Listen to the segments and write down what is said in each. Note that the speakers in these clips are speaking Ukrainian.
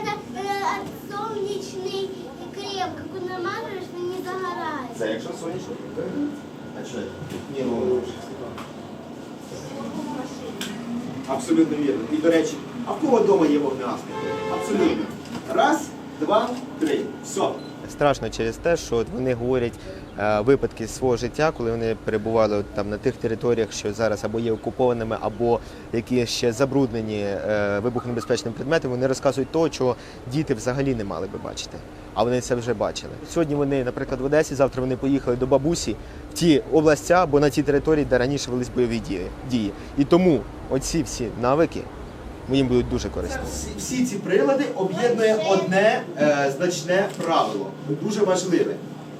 это е, солнечный крем, как он намажешь, он не загорается. Це якщо сонячно, то а що? Ні, ну абсолютно вірно. І до речі, а в кого вдома є вогнегасники? Абсолютно. Раз, два, три. Все. Страшно через те, що от вони говорять е, випадки свого життя, коли вони перебували от там на тих територіях, що зараз або є окупованими, або які ще забруднені е, вибухонебезпечними предметами. Вони розказують того, чого діти взагалі не мали би бачити. А вони це вже бачили. Сьогодні вони, наприклад, в Одесі, завтра вони поїхали до бабусі в ті області або на ті території, де раніше велись бойові дії. І тому оці всі навики їм будуть дуже корисні. Всі, всі ці прилади об'єднує одне е, значне правило, дуже важливе.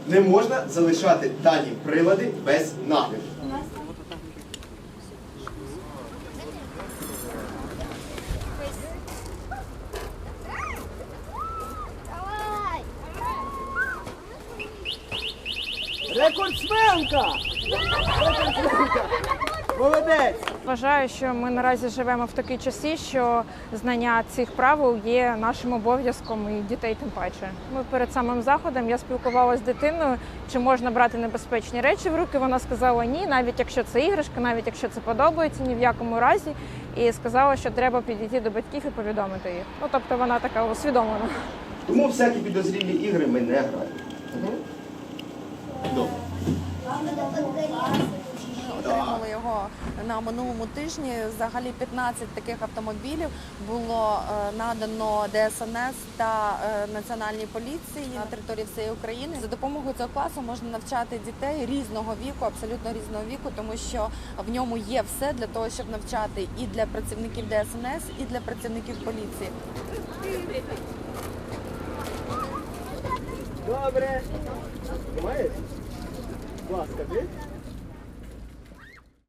Не можна залишати дані прилади без нагляду. Рекордсменка! Рекордсменка! Молодець! Вважаю, що ми наразі живемо в такі часи, що знання цих правил є нашим обов'язком і дітей тим паче. Ми перед самим заходом я спілкувалася з дитиною, чи можна брати небезпечні речі в руки. Вона сказала ні, навіть якщо це іграшка, навіть якщо це подобається, ні в якому разі. І сказала, що треба підійти до батьків і повідомити їх. Ну тобто вона така усвідомлена. Тому всякі підозрілі ігри ми не граємо. Добре. Отримали його на минулому тижні. Взагалі 15 таких автомобілів було е, надано ДСНС та е, Національній поліції на території всієї України. За допомогою цього класу можна навчати дітей різного віку, абсолютно різного віку, тому що в ньому є все для того, щоб навчати і для працівників ДСНС, і для працівників поліції. Добре. Ласка, ти?